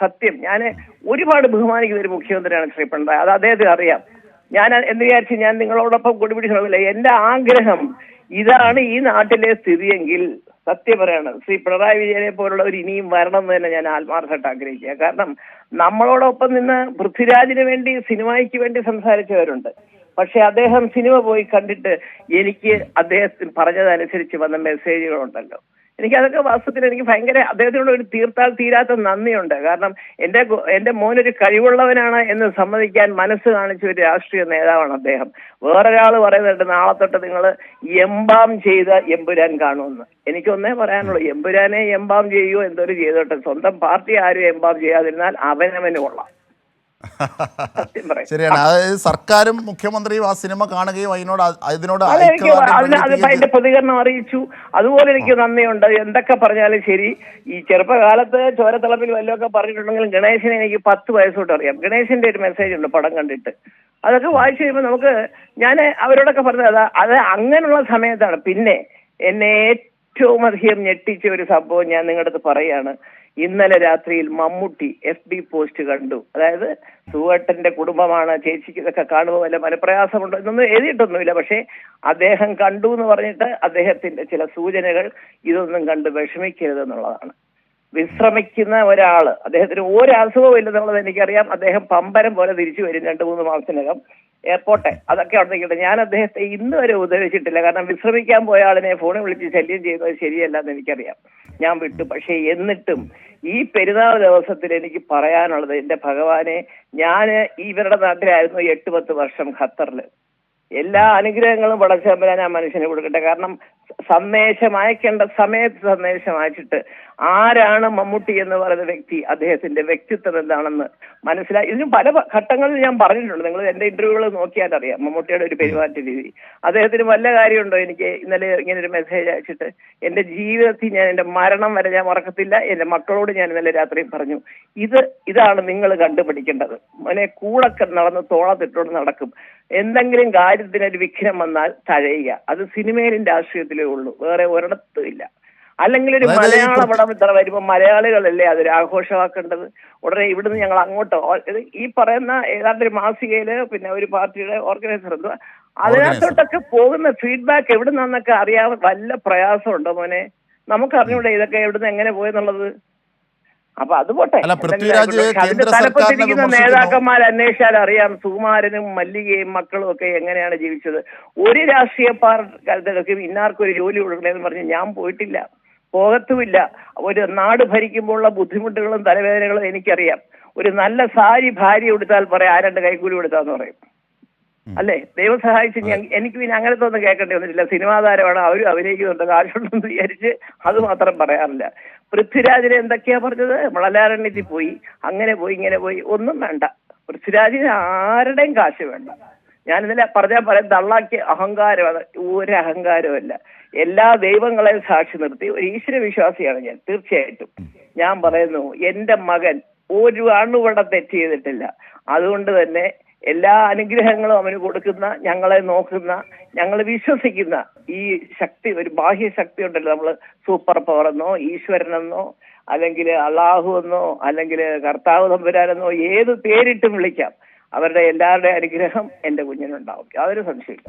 സത്യം. ഞാൻ ഒരുപാട് ബഹുമാനിക്കുന്ന ഒരു മുഖ്യമന്ത്രിയാണ് ശ്രീ പിണറായി. അത് അദ്ദേഹത്തിന് അറിയാം. ഞാൻ എന്ന് വിചാരിച്ച് ഞാൻ നിങ്ങളോടൊപ്പം കൊടിപിടിച്ചില്ല എന്റെ ആഗ്രഹം ഇതാണ് ഈ നാട്ടിലെ സ്ഥിതിയെങ്കിൽ സത്യം പറയാണ്. ശ്രീ പിണറായി വിജയനെ പോലുള്ളവർ ഇനിയും വരണം എന്ന് തന്നെ ഞാൻ ആത്മാർത്ഥമായിട്ട് ആഗ്രഹിക്കുക കാരണം നമ്മളോടൊപ്പം നിന്ന് പൃഥ്വിരാജിന് വേണ്ടി സിനിമയ്ക്ക് വേണ്ടി സംസാരിച്ചവരുണ്ട്. പക്ഷെ അദ്ദേഹം സിനിമ പോയി കണ്ടിട്ട് എനിക്ക് അദ്ദേഹത്തിന് പറഞ്ഞതനുസരിച്ച് വന്ന മെസ്സേജുകളുണ്ടല്ലോ എനിക്ക് അതൊക്കെ വാസ്തവത്തിൽ എനിക്ക് ഭയങ്കര അദ്ദേഹത്തിനോട് ഒരു തീർത്താൽ തീരാത്ത നന്ദിയുണ്ട്. കാരണം എന്റെ എന്റെ മോനൊരു കഴിവുള്ളവനാണ് എന്ന് സമ്മതിക്കാൻ മനസ്സ് കാണിച്ച ഒരു രാഷ്ട്രീയ നേതാവാണ് അദ്ദേഹം. വേറൊരാൾ പറയുന്നുണ്ട് നാളെ തൊട്ട് നിങ്ങൾ എംബാം ചെയ്ത എമ്പുരാൻ കാണുമെന്ന്. എനിക്കൊന്നേ പറയാനുള്ളൂ എമ്പുരാനെ എംബാം ചെയ്യുമോ എന്തൊരു ചെയ്തോട്ടെ. സ്വന്തം പാർട്ടി ആരും എംബാം ചെയ്യാതിരുന്നാൽ അവനവന് കൊള്ളാം. സത്യം പറയും ശരിയാണ്. അതായത് സർക്കാരും മുഖ്യമന്ത്രിയും ആ സിനിമ കാണുകയും അതിനോട് അതിനോട് അതെ അതിന്റെ പ്രതികരണം അറിയിച്ചു. അതുപോലെ എനിക്ക് നന്ദിയുണ്ട്. എന്തൊക്കെ പറഞ്ഞാലും ശരി. ഈ ചെറുപ്പകാലത്ത് ചോരത്തിളപ്പിൽ വല്ലതൊക്കെ പറഞ്ഞിട്ടുണ്ടെങ്കിലും ഗണേശനെ എനിക്ക് പത്ത് വയസ്സോട്ട് അറിയാം. ഗണേശന്റെ ഒരു മെസ്സേജ് ഉണ്ട് പടം കണ്ടിട്ട്. അതൊക്കെ വായിച്ചു കഴിയുമ്പോൾ നമുക്ക് ഞാൻ അവരോടൊക്കെ പറഞ്ഞത് അതാ അത് അങ്ങനെയുള്ള സമയത്താണ്. പിന്നെ എന്നെ ഏറ്റവും അധികം ഞെട്ടിച്ച ഒരു സംഭവം ഞാൻ നിങ്ങളുടെ അടുത്ത് പറയാണ്. ഇന്നലെ രാത്രിയിൽ മമ്മൂട്ടി എഫ് ബി പോസ്റ്റ് കണ്ടു. അതായത് സുവേട്ടന്റെ കുടുംബമാണ് ചേച്ചിക്ക് ഇതൊക്കെ കാണുമ്പോൾ വല്ല മനപ്രയാസമുണ്ടോ എന്നൊന്നും എഴുതിയിട്ടൊന്നുമില്ല. പക്ഷേ അദ്ദേഹം കണ്ടു എന്ന് പറഞ്ഞിട്ട് അദ്ദേഹത്തിന്റെ ചില സൂചനകൾ ഇതൊന്നും കണ്ട് വിഷമിക്കരുത് എന്നുള്ളതാണ്. വിശ്രമിക്കുന്ന ഒരാൾ അദ്ദേഹത്തിന് ഒരു അസുഖവും ഇല്ലെന്നുള്ളത് എനിക്കറിയാം. അദ്ദേഹം പമ്പരം പോലെ തിരിച്ചു വരും രണ്ടു മൂന്ന് മാസത്തിനകം. എയർപോർട്ടെ. അതൊക്കെ അവിടെ നിൽക്കട്ടെ. ഞാൻ അദ്ദേഹത്തെ ഇന്ന് വരെ ഉപദ്രവിച്ചിട്ടില്ല കാരണം വിശ്രമിക്കാൻ പോയ ആളിനെ ഫോണിൽ വിളിച്ച് ശല്യം ചെയ്യുന്നത് ശരിയല്ലെന്ന് എനിക്കറിയാം. ഞാൻ വിട്ടു. പക്ഷേ എന്നിട്ടും ഈ പെരുന്നാൾ ദിവസത്തിൽ എനിക്ക് പറയാനുള്ളത് എന്റെ ഭഗവാനെ ഞാൻ ഇവരുടെ നാട്ടിലായിരുന്നു എട്ട് പത്ത് വർഷം ഖത്തറിൽ എല്ലാ അനുഗ്രഹങ്ങളും പടച്ചമ്പരാൻ ആ മനുഷ്യന് കൊടുക്കട്ടെ. കാരണം സന്ദേശം അയക്കേണ്ട സമയത്ത് സന്ദേശം അയച്ചിട്ട് ആരാണ് മമ്മൂട്ടി എന്ന് പറയുന്ന വ്യക്തി അദ്ദേഹത്തിന്റെ വ്യക്തിത്വം എന്താണെന്ന് മനസ്സിലായി. ഇതിന് പല ഘട്ടങ്ങളിൽ ഞാൻ പറഞ്ഞിട്ടുണ്ട്. നിങ്ങൾ എന്റെ ഇന്റർവ്യൂകൾ നോക്കിയാൽ അറിയാം. മമ്മൂട്ടിയുടെ ഒരു പെരുമാറ്റ രീതി. അദ്ദേഹത്തിന് വല്ല കാര്യമുണ്ടോ? എനിക്ക് ഇന്നലെ ഇങ്ങനെ ഒരു മെസ്സേജ് അയച്ചിട്ട് എന്റെ ജീവിതത്തിൽ ഞാൻ എന്റെ മരണം വരെ ഞാൻ മറക്കത്തില്ല. എന്റെ മക്കളോട് ഞാൻ ഇന്നലെ രാത്രി പറഞ്ഞു ഇത് ഇതാണ് നിങ്ങൾ കണ്ടുപിടിക്കേണ്ടത്. മോനെ കൂടൊക്കെ നടന്ന് തോളത്തിട്ടോട് നടക്കും. എന്തെങ്കിലും കാര്യത്തിന് ഒരു വിഘ്നം വന്നാൽ തഴയുക. അത് സിനിമയിലും രാഷ്ട്രീയത്തിലേ ഉള്ളൂ. വേറെ ഒരിടത്തും ഇല്ല. അല്ലെങ്കിൽ ഒരു മലയാള പടം ഇത്ര വരുമ്പോ മലയാളികളല്ലേ അതൊരു ആഘോഷമാക്കേണ്ടത്? ഉടനെ ഇവിടുന്ന് ഞങ്ങൾ അങ്ങോട്ടോ? ഈ പറയുന്ന ഏതാണ്ട് ഒരു മാസികയിൽ പിന്നെ ഒരു പാർട്ടിയുടെ ഓർഗനൈസർ എന്തോ? അതിനകത്തോട്ടൊക്കെ പോകുന്ന ഫീഡ്ബാക്ക് എവിടെ നിന്നൊക്കെ അറിയാൻ വല്ല പ്രയാസമുണ്ടോ മോനെ? നമുക്ക് അറിഞ്ഞൂടെ ഇതൊക്കെ എവിടുന്ന് എങ്ങനെ പോയെന്നുള്ളത്? അപ്പൊ അത് പോട്ടെ. അതിന്റെ തലപ്പത്തിരിക്കുന്ന. നേതാക്കന്മാർ അന്വേഷിച്ചാൽ അറിയാം സുകുമാരനും മല്ലികയും മക്കളും ഒക്കെ എങ്ങനെയാണ് ജീവിച്ചത്. ഒരു രാഷ്ട്രീയ പാർട്ടിക്കും ഇന്നാർക്കും ഒരു ജോലി കൊടുക്കണമെന്ന് പറഞ്ഞ് ഞാൻ പോയിട്ടില്ല. പോകത്തുമില്ല. ഒരു നാട് ഭരിക്കുമ്പോഴുള്ള ബുദ്ധിമുട്ടുകളും തലവേദനകളും എനിക്കറിയാം. ഒരു നല്ല സാരി ഭാര്യ കൊടുത്താൽ പറയാം ആ രണ്ട് കൈക്കൂലി കൊടുത്താന്ന് പറയും. അല്ലേ? ദൈവം സഹായിച്ച് ഞാൻ എനിക്ക് പിന്നെ അങ്ങനത്തെ ഒന്നും കേൾക്കേണ്ടി വന്നിട്ടില്ല സിനിമാ താരമാണ് അവരും അഭിനയിക്കുന്നുണ്ട്. കാശുണ്ടെന്ന് വിചാരിച്ച് അത് മാത്രം പറയാറില്ല. പൃഥ്വിരാജിനെ എന്തൊക്കെയാ പറഞ്ഞത്? വളലാരണ്യത്തിൽ പോയി അങ്ങനെ പോയി ഇങ്ങനെ പോയി. ഒന്നും വേണ്ട. പൃഥ്വിരാജിന് ആരുടെയും കാശ് വേണ്ട. ഞാൻ ഇന്നലെ പറഞ്ഞാൽ പറയാം തള്ളാക്കിയ അഹങ്കാരമാണ്. ഒരു അഹങ്കാരമല്ല എല്ലാ ദൈവങ്ങളെയും സാക്ഷി നിർത്തി. ഒരു ഈശ്വര വിശ്വാസിയാണ് ഞാൻ തീർച്ചയായിട്ടും. ഞാൻ പറയുന്നു എന്റെ മകൻ ഒരു അണുവട തെറ്റ് ചെയ്തിട്ടില്ല. അതുകൊണ്ട് തന്നെ എല്ലാ അനുഗ്രഹങ്ങളും അവന് കൊടുക്കുന്ന ഞങ്ങളെ നോക്കുന്ന ഞങ്ങൾ വിശ്വസിക്കുന്ന ഈ ശക്തി ഒരു ബാഹ്യ ശക്തി ഉണ്ടല്ലോ. നമ്മൾ സൂപ്പർ പവർ എന്നോ ഈശ്വരനെന്നോ അല്ലെങ്കിൽ അള്ളാഹു എന്നോ അല്ലെങ്കിൽ കർത്താവ് തമ്പുരാനെന്നോ ഏത് പേരിട്ടും വിളിക്കാം. അവരുടെ എല്ലാവരുടെ അനുഗ്രഹം എന്റെ കുഞ്ഞിനുണ്ടാവും. യാതൊരു സംശയമില്ല